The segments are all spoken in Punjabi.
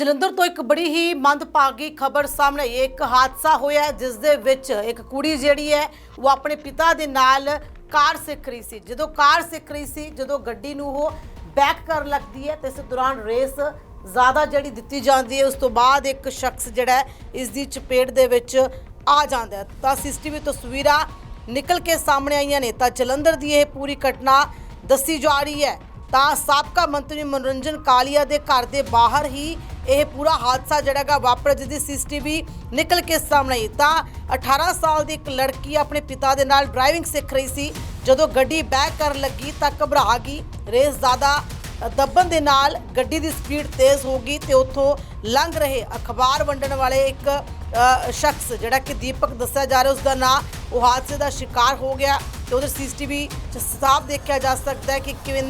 ਜਲੰਧਰ ਤੋਂ ਇੱਕ ਬੜੀ ਹੀ ਮੰਦਭਾਗੀ ਖਬਰ ਸਾਹਮਣੇ ਆਈ ਹੈ ਇੱਕ ਹਾਦਸਾ ਹੋਇਆ ਹੈ, ਜਿਸ ਦੇ ਵਿੱਚ ਇੱਕ ਕੁੜੀ ਜਿਹੜੀ ਹੈ, ਉਹ ਆਪਣੇ ਪਿਤਾ ਦੇ ਨਾਲ ਕਾਰ ਸਿੱਖ ਰਹੀ ਸੀ। ਜਦੋਂ ਕਾਰ ਸਿੱਖ ਰਹੀ ਸੀ, ਜਦੋਂ ਗੱਡੀ ਨੂੰ ਉਹ ਬੈਕ ਕਰਨ ਲੱਗਦੀ ਹੈ, ਤੇ ਇਸ ਦੌਰਾਨ ਰੇਸ ਜ਼ਿਆਦਾ ਜਿਹੜੀ ਦਿੱਤੀ ਜਾਂਦੀ ਹੈ, ਉਸ ਤੋਂ ਬਾਅਦ ਇੱਕ ਸ਼ਖਸ ਜਿਹੜਾ ਹੈ, ਇਸ ਦੀ ਚਪੇਟ ਦੇ ਵਿੱਚ ਆ ਜਾਂਦਾ ਹੈ। ਤਾਂ ਸੀਸੀਟੀਵੀ ਤਸਵੀਰਾਂ ਨਿਕਲ ਕੇ ਸਾਹਮਣੇ ਆਈਆਂ ਨੇ। ਤਾਂ ਜਲੰਧਰ ਦੀ ਇਹ ਪੂਰੀ ਘਟਨਾ ਦੱਸੀ ਜਾ ਰਹੀ ਹੈ। ਤਾਂ ਸਾਬਕਾ ਮੰਤਰੀ ਮਨੋਰੰਜਨ ਕਾਲੀਆ ਦੇ ਘਰ ਦੇ ਬਾਹਰ ਹੀ ਇਹ ਪੂਰਾ ਹਾਦਸਾ ਜਿਹੜਾ ਗਾ ਵਾਪਰਿਆ ਜਿਹਦੀ ਸੀਸੀਟੀਵੀ ਨਿਕਲ ਕੇ ਸਾਹਮਣੇ ਆਈ। ਤਾਂ 18 ਸਾਲ ਦੀ ਇੱਕ ਲੜਕੀ ਆਪਣੇ ਪਿਤਾ ਦੇ ਨਾਲ ਡਰਾਈਵਿੰਗ ਸਿੱਖ ਰਹੀ ਸੀ। ਜਦੋਂ ਗੱਡੀ ਬੈਕ ਕਰਨ ਲੱਗੀ ਤਾਂ ਘਬਰਾ ਗਈ। ਰੇਸ ਜ਼ਿਆਦਾ ਦੱਬਣ ਦੇ ਨਾਲ ਗੱਡੀ ਦੀ ਸਪੀਡ ਤੇਜ਼ ਹੋ ਗਈ ਤੇ ਉੱਥੋਂ ਲੰਘ ਰਹੇ ਅਖਬਾਰ ਵੰਡਣ ਵਾਲੇ ਇੱਕ ਸ਼ਖਸ ਜਿਹੜਾ ਕਿ ਦੀਪਕ ਦੱਸਿਆ ਜਾ ਰਿਹਾ ਉਸ ਦਾ ਨਾਂ, ਉਹ ਹਾਦਸੇ ਦਾ ਸ਼ਿਕਾਰ ਹੋ ਗਿਆ ਤੇ ਉਹਦੇ ਸੀਸੀਟੀਵੀ 'ਚ ਸਾਫ਼ ਦੇਖਿਆ ਜਾ ਸਕਦਾ ਹੈ ਕਿ ਕਿਵੇਂ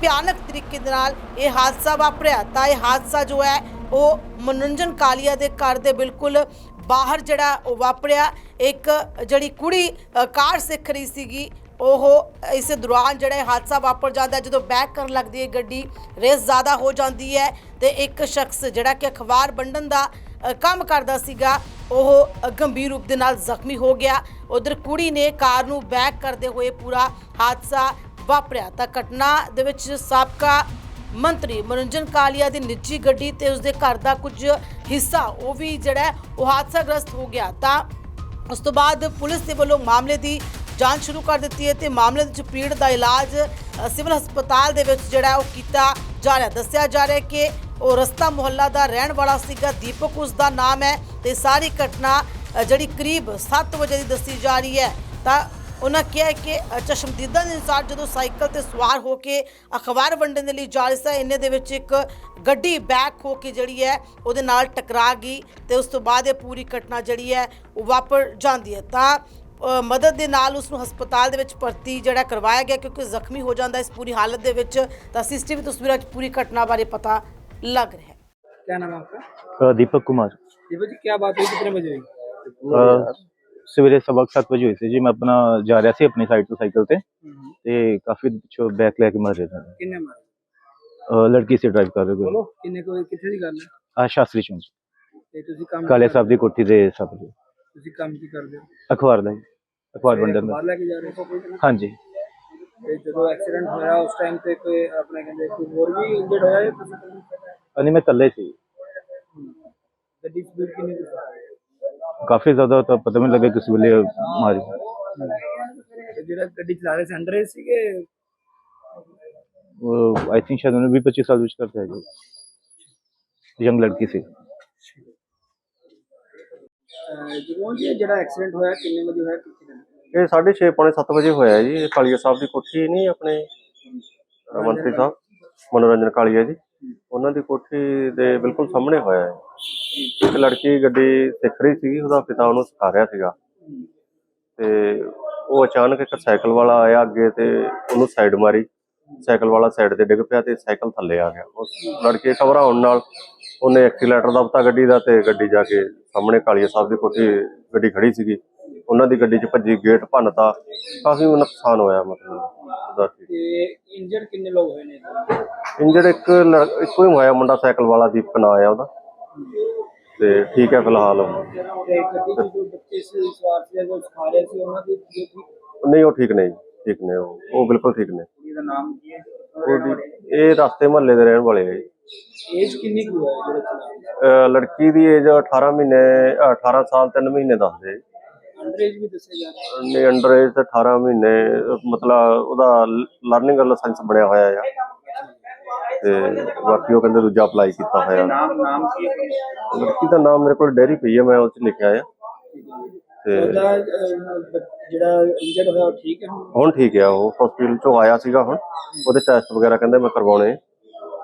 ਭਿਆਨਕ ਤਰੀਕੇ ਦੇ ਨਾਲ ਇਹ ਹਾਦਸਾ ਵਾਪਰਿਆ। ਤਾਂ ਇਹ ਹਾਦਸਾ ਜੋ ਹੈ, ਉਹ ਮਨੋਰੰਜਨ ਕਾਲੀਆ ਦੇ ਘਰ ਦੇ ਬਿਲਕੁਲ ਬਾਹਰ ਜਿਹੜਾ ਉਹ ਵਾਪਰਿਆ। ਇੱਕ ਜਿਹੜੀ ਕੁੜੀ ਕਾਰ ਸਿੱਖ ਰਹੀ ਸੀਗੀ, ਉਹ ਇਸ ਦੌਰਾਨ ਜਿਹੜਾ ਇਹ ਹਾਦਸਾ ਵਾਪਰ ਜਾਂਦਾ, ਜਦੋਂ ਬੈਕ ਕਰਨ ਲੱਗਦੀ ਹੈ ਗੱਡੀ, ਰੇਸ ਜ਼ਿਆਦਾ ਹੋ ਜਾਂਦੀ ਹੈ ਤੇ ਇੱਕ ਸ਼ਖਸ ਜਿਹੜਾ ਕਿ ਅਖਬਾਰ ਵੰਡਣ ਦਾ ਕੰਮ ਕਰਦਾ ਸੀਗਾ, ਉਹ ਗੰਭੀਰ ਰੂਪ ਦੇ ਨਾਲ ਜ਼ਖਮੀ ਹੋ ਗਿਆ। ਉਧਰ ਕੁੜੀ ਨੇ ਕਾਰ ਨੂੰ ਬੈਕ ਕਰਦੇ ਹੋਏ ਪੂਰਾ ਹਾਦਸਾ ਵਾਪਰਿਆ ਤਾਂ ਘਟਨਾ ਦੇ ਵਿੱਚ ਸਾਬਕਾ ਮੰਤਰੀ ਮਨੋਰੰਜਨ ਕਾਲੀਆ ਦੀ ਨਿੱਜੀ ਗੱਡੀ ਤੇ ਉਸਦੇ ਘਰ ਦਾ ਕੁਝ ਹਿੱਸਾ, ਉਹ ਵੀ ਜਿਹੜਾ ਹੈ, ਉਹ ਹਾਦਸਾਗ੍ਰਸਤ ਹੋ ਗਿਆ। ਤਾਂ ਉਸ ਤੋਂ ਬਾਅਦ ਪੁਲਿਸ ਦੇ ਵੱਲੋਂ ਮਾਮਲੇ ਦੀ ਜਾਂਚ ਸ਼ੁਰੂ ਕਰ ਦਿੱਤੀ ਹੈ ਤੇ ਮਾਮਲੇ ਵਿੱਚ ਪੀੜਤ ਦਾ ਇਲਾਜ ਸਿਵਲ ਹਸਪਤਾਲ ਦੇ ਵਿੱਚ ਜਿਹੜਾ ਉਹ ਕੀਤਾ ਜਾ ਰਿਹਾ। ਦੱਸਿਆ ਜਾ ਰਿਹਾ ਕਿ ਉਹ ਰਸਤਾ ਮੁਹੱਲਾ ਦਾ ਰਹਿਣ ਵਾਲਾ ਸੀਗਾ, ਦੀਪਕ ਉਸ ਦਾ ਨਾਮ ਹੈ ਤੇ ਸਾਰੀ ਘਟਨਾ ਜਿਹੜੀ ਕਰੀਬ 7 ਵਜੇ ਦੀ ਦੱਸੀ ਜਾ ਰਹੀ ਹੈ। ਤਾਂ ਉਹਨਾਂ ਕਿਹਾ ਹੈ ਕਿ ਅ, ਚਸ਼ਮਦੀਦਾਂ ਦੇ ਅਨੁਸਾਰ ਜਦੋਂ ਸਾਈਕਲ ਤੇ ਸਵਾਰ ਹੋ ਕੇ ਅਖਬਾਰ ਵੰਡਣ ਦੇ ਲਈ ਜਾ ਰਹੇ ਸੀ ਇੰਨੇ ਦੇ ਵਿੱਚ ਇੱਕ ਗੱਡੀ ਬੈਕ ਹੋ ਕੇ ਜਿਹੜੀ ਹੈ ਉਹਦੇ ਨਾਲ ਟਕਰਾ ਗਈ ਤੇ ਉਸ ਤੋਂ ਬਾਅਦ ਇਹ ਪੂਰੀ ਘਟਨਾ ਜਿਹੜੀ ਹੈ ਉਹ ਵਾਪਰ ਜਾਂਦੀ ਹੈ ਤਾਂ ਅ, ਮਦਦ ਦੇ ਨਾਲ ਉਸ ਨੂੰ ਹਸਪਤਾਲ ਦੇ ਵਿੱਚ ਭਰਤੀ ਜਿਹੜਾ ਕਰਵਾਇਆ ਗਿਆ ਕਿਉਂਕਿ ਜ਼ਖਮੀ ਹੋ ਜਾਂਦਾ ਇਸ ਪੂਰੀ ਹਾਲਤ ਦੇ ਵਿੱਚ ਤਾਂ ਸੀਸੀਟੀਵੀ ਤਸਵੀਰਾਂ 'ਚ ਪੂਰੀ ਘਟਨਾ ਬਾਰੇ ਪਤਾ ਲੱਗ ਰਿਹਾ ਹੈ क्या नाम है आपका अ, दीपक कुमार दीपक जी क्या बात हुई कितने बजे हुई ਅ, ਸਵੇਰੇ ਸਵਾ 7 ਵਜੇ ਹੋਈ ਸੀ ਜੀ ਮੈਂ ਆਪਣਾ ਜਾ ਰਿਹਾ ਸੀ ਆਪਣੀ ਸਾਈਡ ਤੋਂ ਸਾਈਕਲ ਤੇ ਤੇ ਕਾਫੀ ਪਿੱਛੋਂ ਬੈਕ ਲੈ ਕੇ ਮਾਰ ਰਿਹਾ ਸੀ ਕਿੰਨੇ ਮਾਰੇ ਲੜਕੀ ਸੇ ਡਰਾਈਵ ਕਰ ਰਹੇ ਕੋਈ ਕਿੰਨੇ ਕੋਈ ਕਿੱਥੇ ਦੀ ਗੱਲ ਹੈ ਆ ਸ਼ਾਸਤਰੀ ਚੌਂਕ ਤੇ ਤੁਸੀਂ ਕੰਮ ਕਾਲੇ ਸਾਹਿਬ ਦੀ ਕੋਠੀ ਦੇ ਸਭ ਦੇ ਤੁਸੀਂ ਕੰਮ ਕੀ ਕਰਦੇ ਹੋ ਅਖਬਾਰ ਦਾ ਅਖਬਾਰ ਵੰਡਣ ਦਾ ਲੈ ਕੇ ਜਾ ਰਹੇ ਹੋ ਕੋਈ ਹਾਂਜੀ ਤੇ ਜਦੋਂ ਐਕਸੀਡੈਂਟ ਹੋਇਆ ਉਸ ਟਾਈਮ ਤੇ ਕੋਈ ਆਪਣੇ ਕਹਿੰਦੇ ਕੋਈ ਹੋਰ ਵੀ ਇੰਜਰਡ ਹੋਇਆ ਜਾਂ ਤੁਸੀਂ ਨਹੀਂ ਮੈਂ ਇਕੱਲੇ ਸੀ ਗੱਡੀ ਸਪੀਡ ਕਿੰਨੀ ਸੀ ਕਾਫੀ ਜ਼ਿਆਦਾ ਤਾਂ ਪਤਾ ਨਹੀਂ ਲੱਗਾ ਕਿਸ ਵੇਲੇ ਮਾਰੀ। ਸੀ ਤੇ ਜਿਹੜਾ ਗੱਡੀ ਚਲਾ ਰਹੇ ਸੀ ਅੰਡਰ ਸੀਗੇ? ਆਈ ਥਿੰਕ ਸ਼ਾਇਦ ਉਹਨੇ 20 25 ਸਾਲ ਵਿੱਚ ਕਰਤਾ ਹੈ ਜੀ ਯੰਗ ਲੜਕੀ ਸੀ। ਜਦੋਂ ਜੀ ਇਹ ਜਿਹੜਾ ਐਕਸੀਡੈਂਟ ਹੋਇਆ ਕਿੰਨੇ ਵਜੇ ਹੋਇਆ ਕਿੱਥੇ ਇਹ 6:30 ਪੌਣੇ 7 ਵਜੇ ਹੋਇਆ ਜੀ। ਇਹ ਕਾਲੀਆ ਸਾਹਿਬ ਦੀ ਕੋਠੀ ਨਹੀਂ ਆਪਣੇ ਅਹ ਮੰਤਰੀ ਸਾਹਿਬ ਮਨੋਰੰਜਨ ਕਾਲੀਆ ਜੀ। ਉਹਨਾਂ ਦੀ ਕੋਠੀ ਦੇ ਬਿਲਕੁਲ ਸਾਹਮਣੇ ਹੋਇਆ ਹੈ। ਇੱਕ ਲੜਕੀ ਗੱਡੀ ਸਿੱਖ ਰਹੀ ਸੀਗੀ ਉਹਦਾ ਪਿਤਾ ਉਹਨੂੰ ਸਿਖਾ ਰਿਹਾ ਸੀਗਾ। ਤੇ ਉਹ ਅਚਾਨਕ ਇੱਕ ਸਾਈਕਲ ਵਾਲਾ ਆਇਆ ਅੱਗੇ ਤੇ ਉਹਨੂੰ ਸਾਈਡ ਮਾਰੀ। ਸਾਈਕਲ ਵਾਲਾ ਸਾਈਡ ਤੇ ਡਿੱਗ ਪਿਆ ਤੇ ਸਾਈਕਲ ਥੱਲੇ ਆ ਗਿਆ। ਉਸ ਲੜਕੇ ਘਬਰਾਉਣ ਨਾਲ ਉਹਨੇ ਐਕਸੀਲੇਟਰ ਦਬਤਾ ਗੱਡੀ ਦਾ ਤੇ ਗੱਡੀ ਜਾ ਕੇ ਸਾਹਮਣੇ ਕਾਲੀਆ ਸਾਹਿਬ ਦੀ ਕੋਠੀ ਗੱਡੀ ਖੜੀ ਸੀਗੀ। ਉਹਨਾਂ ਦੀ ਗੱਡੀ 'ਚ ਭੱਜੀ ਗੇਟ ਭੰਨਤਾ। ਕਾਫੀ ਨੁਕਸਾਨ ਹੋਇਆ ਮਤਲਬ ਉਹਦਾ ਤੇ ਇੰਜਰਡ ਕਿੰਨੇ ਲੋਕ ਹੋਏ ਨੇ? ਇੰਜਰਡ ਇੱਕ ਲੜ- ਇੱਕੋ ਹੀ ਹੋਇਆ ਮੁੰਡਾ ਸਾਈਕਲ ਵਾਲਾ ਦੀਪਕ ਨਾਂ ਆ ਉਹਦਾ। ਤੇ ਠੀਕ ਹੈ ਫਿਲਹਾਲ ਨਹੀਂ ਉਹ ਠੀਕ ਨੇ ਜੀ, ਠੀਕ ਨੇ ਉਹ ਉਹ ਬਿਲਕੁਲ ਠੀਕ ਨੇ ਉਹਦੀ ਇਹ ਰਸਤੇ ਮਹੱਲੇ ਦੇ ਰਹਿਣ ਵਾਲੇ ਆ ਜੀ। ਅਹ ਲੜਕੀ ਦੀ ਏਜ 18 ਮਹੀਨੇ ਅਹ 18 ਸਾਲ 3 ਮਹੀਨੇ ਦੱਸਦੇ। ਜੀ। ਅੰਡਰ ਅੰਡਰ ਏਜ ਤੇ 18 ਮਹੀਨੇ ਅਹ ਮਤਲਬ ਉਹਦਾ ਲਰਨਿੰਗ ਲਾਇਸੈਂਸ ਬਣਿਆ ਹੋਇਆ ਆ। ਤੇ ਬਾਕੀ ਉਹ ਕਹਿੰਦੇ ਦੂਜਾ ਅਪਲਾਈ ਕੀਤਾ ਹੋਇਆ। ਨਾਮ ਨਾਮ ਕੀ ਹੈ? ਲੜਕੀ ਦਾ ਨਾਮ ਮੇਰੇ ਕੋਲ ਡੈਰੀ ਪਈ ਹੈ ਮੈਂ ਉਹ ਚ ਲਿਖਿਆ ਆ। ਤੇ ਉਹਦਾ ਜਿਹੜਾ ਇੰਜਰਡ ਹੋਇਆ ਉਹ ਠੀਕ ਹੈ ਹੁਣ? ਹੁਣ ਠੀਕ ਆ ਉਹ ਹਸਪੀਟਲ ਚੋਂ ਆਇਆ ਸੀਗਾ ਹੁਣ। ਉਹਦੇ ਟੈਸਟ ਵਗੈਰਾ ਕਹਿੰਦੇ ਮੈਂ ਕਰਵਾਉਣੇ।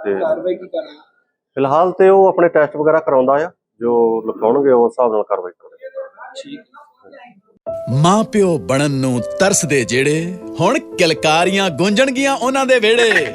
ਤੇ ਕਾਰਵਾਈ ਕੀ ਕਰ ਰਹੇ ਹੋ? ਫਿਲਹਾਲ ਤੇ ਉਹ ਆਪਣੇ ਟੈਸਟ ਵਗੈਰਾ ਕਰਾਉਂਦਾ ਆ ਜੋ ਲਿਖਾਉਣਗੇ ਉਸ ਹਿਸਾਬ ਨਾਲ ਕਾਰਵਾਈ ਕਰਾਂਗੇ ਠੀਕ। ਮਾਂ ਪਿਓ ਬਣਨ ਨੂੰ ਤਰਸਦੇ ਜਿਹੜੇ ਹੁਣ ਕਿਲਕਾਰੀਆਂ ਗੂੰਜਣਗੀਆਂ ਉਹਨਾਂ ਦੇ ਵਿਹੜੇ।